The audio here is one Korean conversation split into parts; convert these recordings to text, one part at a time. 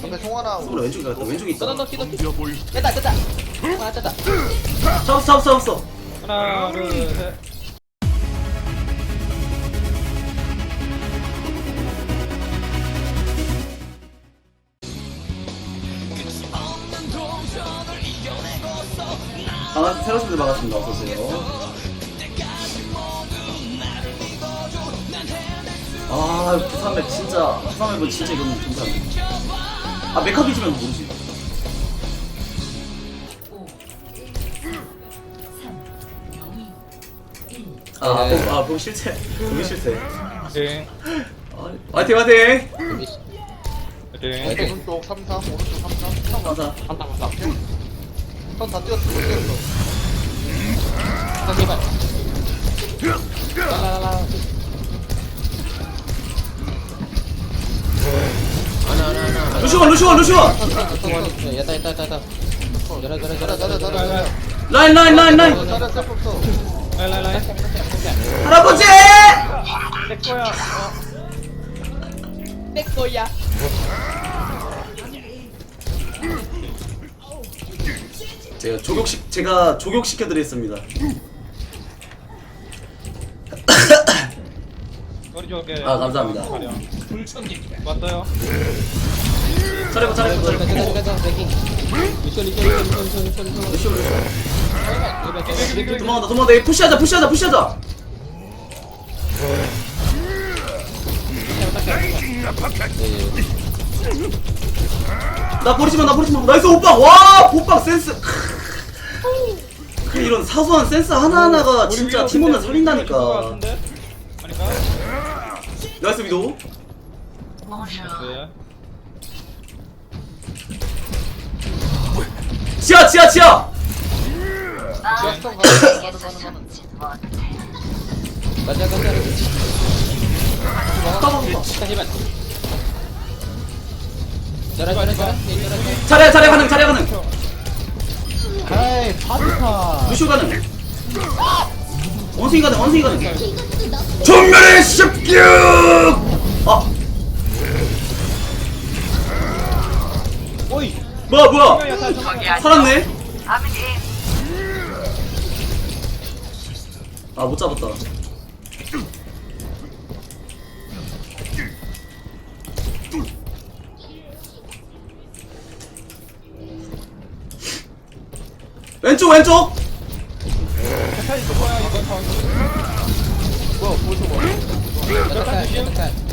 근데 송하나 손으로 왼쪽에 갔다. 왼쪽에 있다. 너너 키도 됐다 됐다. 아 됐다. 잡았어 잡았어 잡았어 하나 둘셋. 반갑습니다 새로스들 반갑습니다. 어서오세요 아 부산맵 진짜 부산맵은 진짜 이건 괜찮네 아 메카비즈면 모르지 아, 네. 보, 아, 보기 싫대. 보기 싫대. 오케이 아, 화이팅, 화이팅! 오케이 오른쪽 33 오른쪽 33 감사. 한다 한다 선다 뛰었어 못 뛰었어 제발 루시원, 루시원, 루시원! 야다 야다 야다 야다 저라 저라 저라 저라 자라 라인, 라인, 라인, 라인! 할아버지! 내 거야 제가 조격시, 제가 조격시켜드리겠습니다. 머리 좋게 아, 감사합니다. 왔어요 잘해봐, 잘해봐, 잘해봐. 저라 저라 백킹 리쇼 리쇼 리쇼 리쇼 리쇼 루시원, 루시원. 리쇼 도망간다, 도망간다. 얘 푸시하자, 푸시하자, 푸시하자! 나 버리지 마, 나 버리지 마. 나이스, 호빵! 와! 호빵 센스! 그 이런 사소한 센스 하나하나가 진짜 팀원을 살린다니까. 나이스, 위도. 네 치어 치어 치어! 지하철 가는 가는 가는 잘해 잘해 가능. 차례 가능 아이 파스타 무쇼 가능. 원숭이 가능 원숭이 가능. 전멸의 16 뭐야 뭐야? 살았네? 아 못 잡았다. 왼쪽 왼쪽! 패턴이 누구야 이거 턴 뭐야 보여줘 봐 패턴 패턴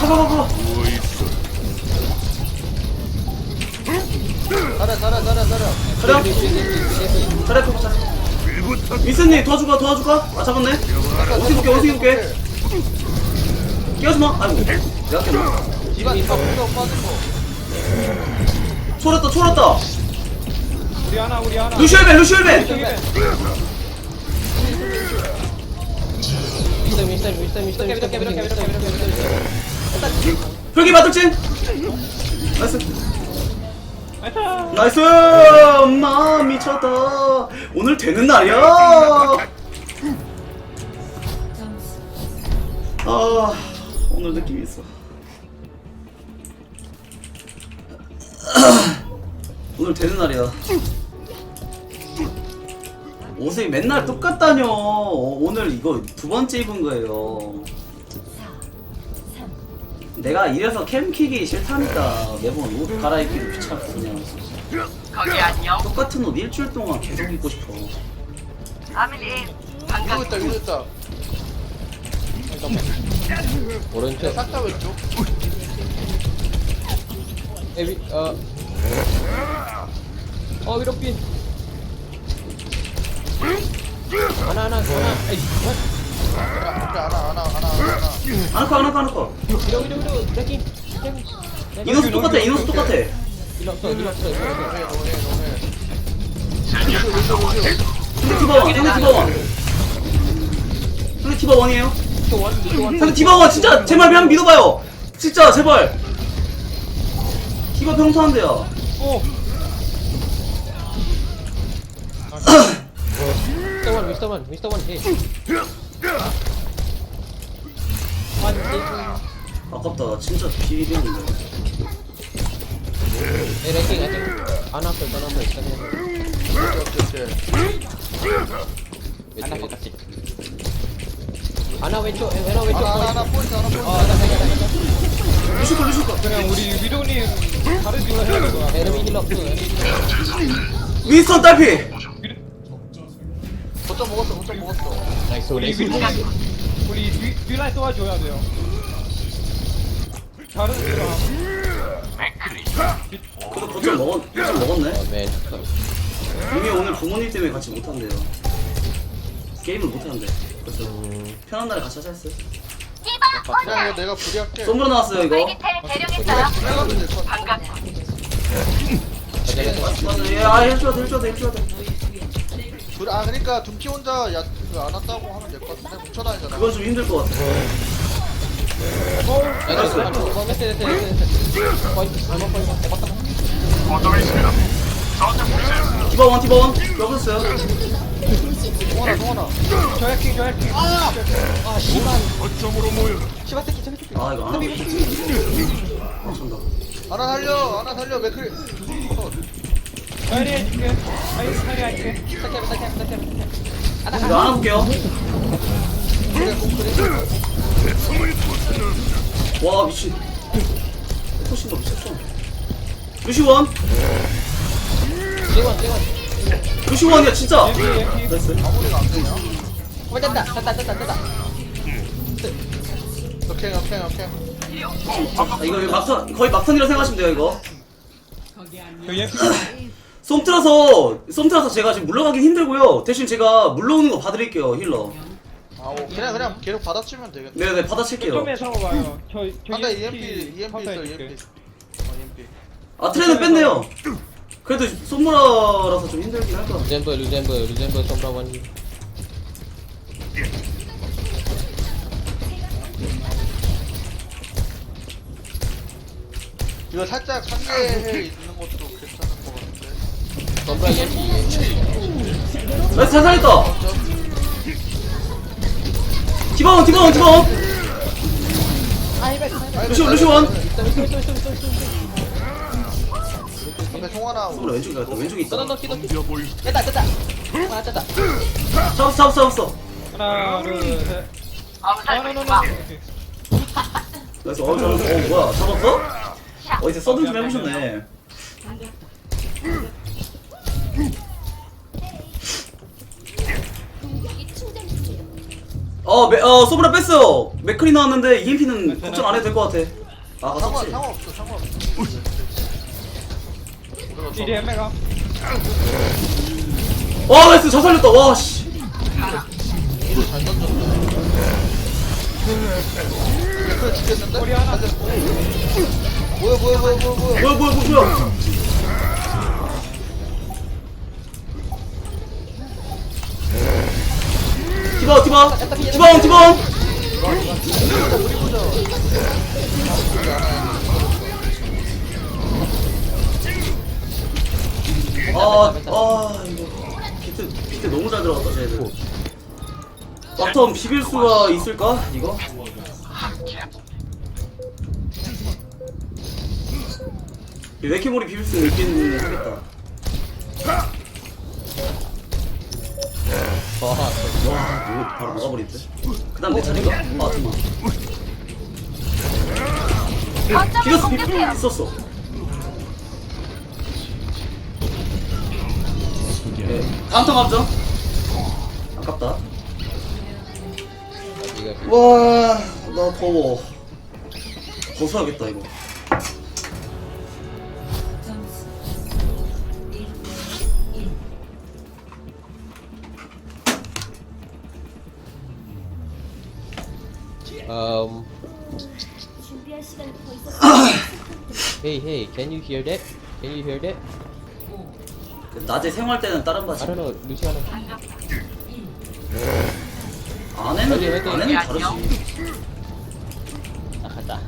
봐봐 봐봐. 자라 자라 자라 자라 차려. 차려, 차려, 차려. 미스님 도와줄까, 도와줄까? 아, 잡았네. 원숭이 볼게, 원숭이 볼게. 끼워지 마. 아이고, 내가 깼나? 디바 디바 풀어 빠지고 초랐다, 초랐다. 우리 하나 우리 하나 루시엘벤, 루시엘벤. 미스터 미스터 미스터 미스터 미스터 미스터 미스터 미스터 혈기 바둑진. 나이스. 나이스 나이스. 엄마 미쳤다. 오늘 되는 날이야. 아, 오늘 느낌이 있어. 오늘 되는 날이야. 옷이 맨날 똑같다뇨. 어, 오늘 이거 두 번째 입은 거예요. 내가 이래서 캠키기 싫다니까 매번 옷 갈아입기도 귀찮고 그냥 거기 안녕. 똑같은 옷 일주일 동안 계속 입고 싶어. 아밀리. 위로 있다 위로 있다 오른쪽 싹다 왼쪽 에비 어. 어 위로핀. 하나 하나 하나. 에이 위로 위로 백킹. 이노스 똑같아 이노스 똑같아. 상대 디바원 상대 디바원. 상대 디바원이에요. 상대 디바원 진짜 제발 그냥 믿어봐요. 진짜 제발. 디바 평소한데요. 오 미스터 원 미스터 원 미스터 원 아, 아깝다. 나 진짜 비리딩인데 내 네, 랭킹 아직 안 왔어 안 왔어 있었네 하나 똑같이 아나 왼쪽 아나 왼쪽. 아나 아나 포인트 아나 포인트 아나 나 루시퍼 루시퍼 그냥 우리 위로님 다른 딜러 해야 될 거야 에르미 힐러 없어 윈스턴 딸피! 거점 먹었어 거점 먹었어. Nice, 우리 nice. 위도 우리 뒤, 뒤라인 도와줘야 돼요. 다른 딜러 그래도 거점 먹었 거점 먹었네. Oh man. 이미 오늘 부모님 때문에 같이 못한대요. 게임을 못하는데 그래서 편한 날에 같이 하자 했어요. 그냥 이거 내가 불리할게. 썸브로 나왔어요 이거? 내가 근데 저 맞아 얘아 해줘야 돼 해줘야 돼 해줘야 돼. 둘, 아 그러니까 둠피 혼자 야, 그거 안 왔다고 하면 될 것 같은데 뭉쳐다니잖아 그건 좀 힘들 것 같아. Oh. Point, I'm on point. 대박. 디바원 디바원 여보세요 동원아 동원아 저 해킹 저 해킹 아, 씨발. 씨발 새끼, 저기 새끼. 아 이거 안 하고 아 참다 하나 살려 하나 살려 맥클 자리 해줄게 아이 자리 할게 부탁해, 부탁해, 부탁해. 이거 그래 공클이 와 미친 포신도 미쳤어 루시원 J1, J1. 루시원이야 진짜 되냐 어, 됐다, 됐다, 됐다, 됐다. 오케이 오케이 오케이 아, 이거 막판 거의 막판이라 생각하시면 돼요 이거 저 예피 솜 틀어서 제가 지금 물러가긴 힘들고요. 대신 제가 물러오는 거 봐드릴게요 힐러. 아오 그냥 그냥 계속 받아치면 되겠다. 네네 받아칠게요. 점에 잡아봐요. 저, 저 상대 EMP EMP 있어. EMP. 어 EMP. 아 트레는 뺐네요. 그래도 솜무라라서 좀 힘들긴 할 거야 Luzember, Luzember, Luzember, Sombra one. 이거 살짝 상계해 있는 것도 것 같은데 나이스 잘 살렸다 디바원 디바원 디바원 루시원 루시원 근데 송하나 왼쪽에 갔다 왼쪽에 있다. 됐다, 됐다. 하나 됐다. 잡았어 잡았어 잡았어 하나 둘셋 엄살부리지 아노노노 마. 나이스 어 잡았어 어 뭐야 잡았어? 어 이제 서든 좀 해보셨네 어, 메, 어, 소브라 뺐어요. 맥클이 나왔는데 EMP는 걱정 안 해도 될 것 같아. 아, 상관. 상관없어 상관없어 딜이 엠메가 와, 나이스, 잘 살렸다. 와, 씨. 맥클 죽겠는데? 우리 하나. 뭐야 뭐야 뭐야 뭐야 뭐야 뭐야, 뭐야, 뭐야, 뭐야. 디바, 디바. 디바온, 디바온. 아, 아, 이거. 비트, 비트 너무 잘 들어갔다, 쟤들. 막턴 비빌 수가 있을까? 이거? 이 웨키모리 비빌 수 있겠는 하겠다. 와, 와, 이거 바로 막아버리는데? 그 다음 내 차례인가? 아, 잠깐만. 기가스 비빌 있었어. 네, 다음 턴 가보죠. 아깝다. 와, 나 더워. 벗어야겠다, 이거. Um. hey, hey, can you hear that? Can you hear that? 그 낮에 생활 때는 다른 I 바지. don't know, Luciano. 안에는, 어디? 안에는 다르지. 아, 갔다.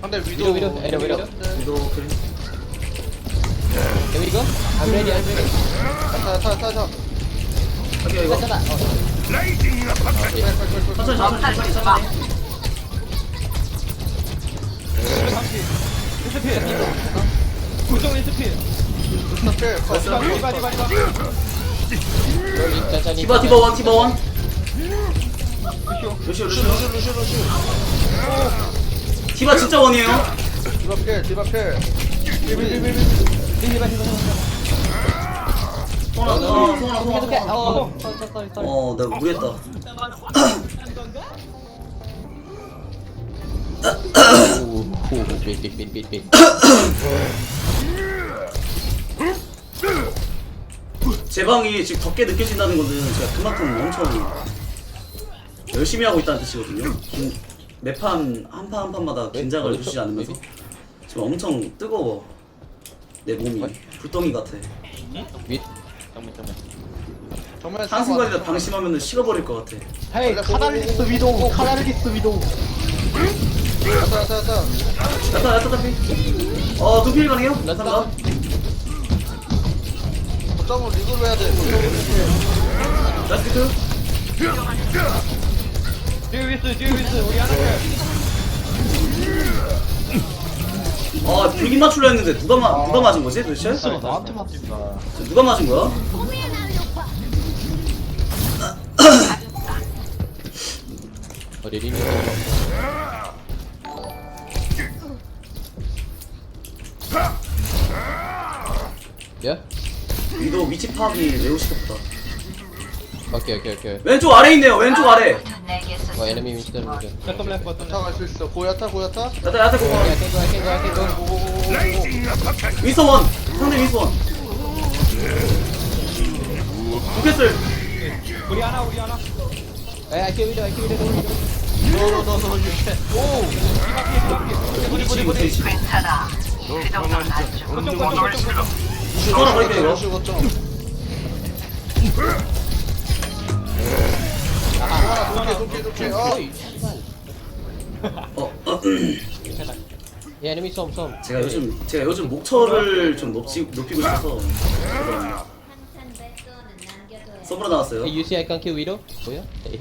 상대 위로, 위도 위로, 에러, 위로. 이거, 그래. Can we go? I'm ready, I'm ready. 타타타타 할게요, 이거. 됐다. 어. 천천히, 천천히, 천천히, 천천히. 컷. 디바 디바 디바 디바 원 디바 원 루시오 진짜 원이에요 어, 내가 무리했다 빈빈빈빈빈 제 방이 지금 덥게 느껴진다는 것은 제가 그만큼 엄청 열심히 하고 있다는 뜻이거든요. 긴, 매판 한 판 한 판마다 긴장을 왜? 주지 않으면서 왜? 지금 엄청 뜨거워 내 몸이 불덩이 같아. 윗 잠깐만 잠깐만 정말 한 순간이라도 방심하면 식어버릴 것 같아. 헤이 카달리스 위도 카달리스 위도 야타 야타 야타 타피. 어 두필 가능해요? 감사합니다. 거점을 리그로 해야 돼 위스 뒤에 위스 우리 하나 필아 불긴 맞추려 했는데 누가 마 누가 맞은 거지 도대체? 나한테 맞힌다 누가 맞은 거야? 리 니 야? 위도 위치 파악이 매우 쉽다. 오케이 오케이 오케이 왼쪽 아래 있네요. 왼쪽 아래. 어 에너미 오케이 버튼 레프 버튼 야타 갈 수 있어 고야타 고야타 야타 야타 고. I can go I can go I can go 위서 원. 상대 위서 원. 부캐슬. 우리 하나 우리 하나 can video I can video 노노노노 유캔 부딪히 부딪히. 괜찮아. 그 정도는 거점 거 하나 버릴게 이거. 거점 하나 도끼 도끼 도끼 어 어, 어, 야 에너미 쏨쏨 제가 요즘 제가 요즘 목철을 좀 높이 높이고 싶어서 서브로 나왔어요. Hey, you see I can kill widow? 뭐야? Hey.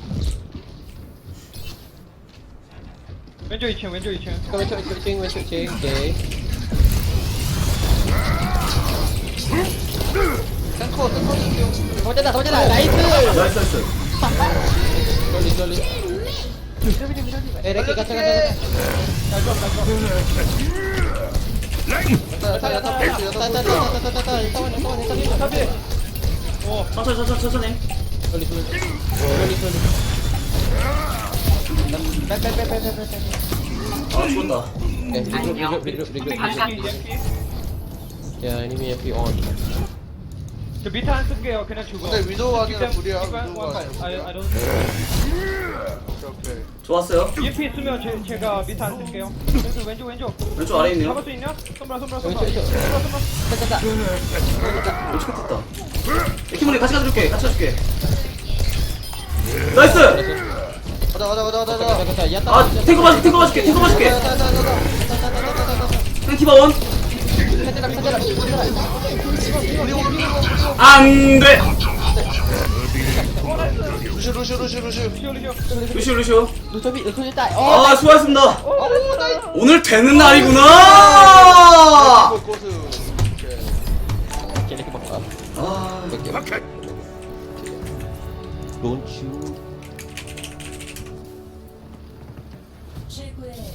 왼쪽 2층 왼쪽 2층 잠깐 왼쪽 왼쪽 왼쪽 왼쪽 왼쪽 오케이 탱커 도전다 도전다 나이스 나이스 나이스. 쫄리 쫄리 에이 레키 가자 가자 야타 야타 야타 야타 야타 따따따따따따따 천천히 천천히 천천히. 쫄리 쫄리 쫄리 쫄리 아 죽었다. 네, 리그룹 리그룹 리그룹 리그룹 야 에니미 FP on 저 밑에 안 쓸게요 그냥 죽어 근데 위도우 하기는 위도우가. 아니야. I don't- 오케이 오케이 좋았어요. EMP 있으면 제, 제가 밑에 안 쓸게요 왼쪽 왼쪽 왼쪽 왼쪽 아래 있네요. 잡을 수 있냐? 손브라 손브라 손브라. 손브라 손브라 따따따 왼쪽 끝했다. 에키모니 같이 가줄게. 같이 가줄게. 나이스. 가자 가자 가자 가자 가자 아 탱커 맞을게. 탱커 맞을게. 탱커 맞을게. 탱키바 원. 안 돼. 루슈 루슈 루슈 루슈 루시오 루시오 루토비 따 어! 아 수고하셨습니다. 오늘 되는 아, 날이구나. 아 오케이 론츄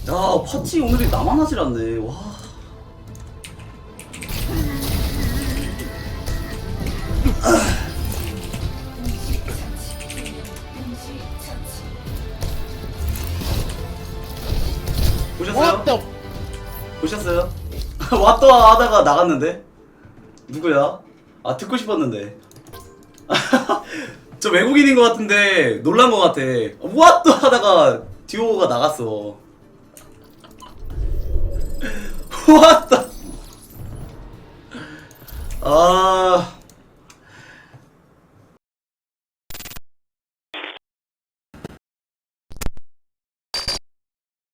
야 파티 오늘이 나만 하질 않네. 와. 왔다 하다가 나갔는데? 누구야? 아 듣고 싶었는데. 저 외국인인 것 같은데 놀란 것 같아. 왔다 하다가 듀오가 나갔어. 왔다. 아